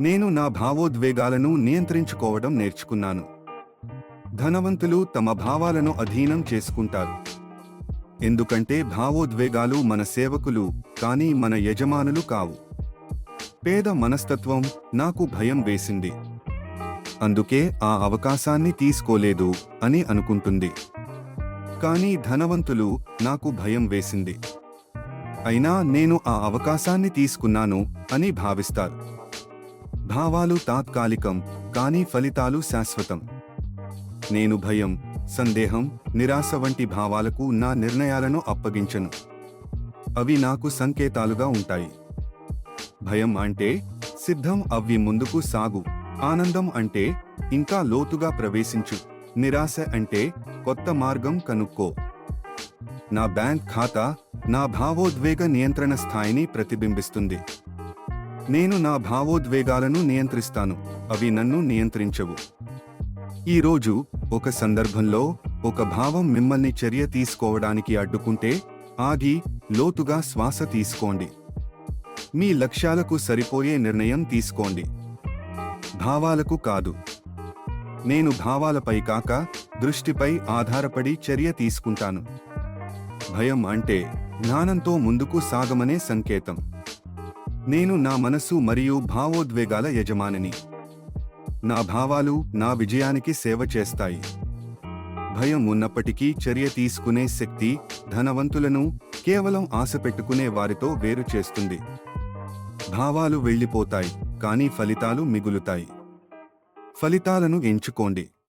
నేను నా భావోద్వేగాలను నియంత్రించుకోవడం నేర్చుకున్నాను. ధనవంతులు తమ భావాలను అధీనం చేసుకుంటారు. ఎందుకంటే భావోద్వేగాలు మన సేవకులు కానీ మన యజమానులు కావు. పేద మనస్తత్వం నాకు భయం వేసింది. అందుకే ఆ అవకాశాన్ని తీసుకోలేదు అని అనుకుంటుంది. కానీ ధనవంతులు నాకు భయం వేసింది. అయినా నేను ఆ అవకాశాన్ని తీసుకున్నాను అని భావిస్తారు. భావాలు తాత్కాలికం కానీ ఫలితాలు శాశ్వతం. నేను భయం సందేహం నిరాశ వంటి భావాలకు నా నిర్ణయాలను అప్పగించను. అవి నాకు సంకేతాలుగా ఉంటాయి. భయం అంటే సిద్ధం అవి ముందుకు సాగు ఆనందం అంటే ఇంకా లోతుగా ప్రవేశించు నిరాశ అంటే కొత్త మార్గం కనుక్కో. నా బ్యాంక్ ఖాతా నా భావోద్వేగ నియంత్రణ స్థాయిని ప్రతిబింబిస్తుంది. నేను నా భావోద్వేగాలను నియంత్రిస్తాను. అవి నన్ను నియంత్రించవు. ఈరోజు ఒక సందర్భంలో ఒక భావం మిమ్మల్ని చర్య తీసుకోవడానికి అడ్డుకుంటే ఆగి లోతుగా శ్వాస తీసుకోండి. మీ లక్ష్యాలకు సరిపోయే నిర్ణయం తీసుకోండి. భావాలకు కాదు. నేను భావాలపై కాక దృష్టిపై ఆధారపడి చర్య తీసుకుంటాను. భయం అంటే జ్ఞానంతో ముందుకు సాగమనే సంకేతం. నేను నా మనస్సు మరియు భావోద్వేగాల యజమానిని. నా భావాలు నా విజయానికి సేవ చేస్తాయి. భయం ఉన్నప్పటికీ చర్య తీసుకునే శక్తి ధనవంతులను కేవలం ఆశ పెట్టుకునే వారితో వేరు చేస్తుంది. భావాలు వెళ్ళిపోతాయి కానీ ఫలితాలు మిగులుతాయి. ఫలితాలను ఎంచుకోండి.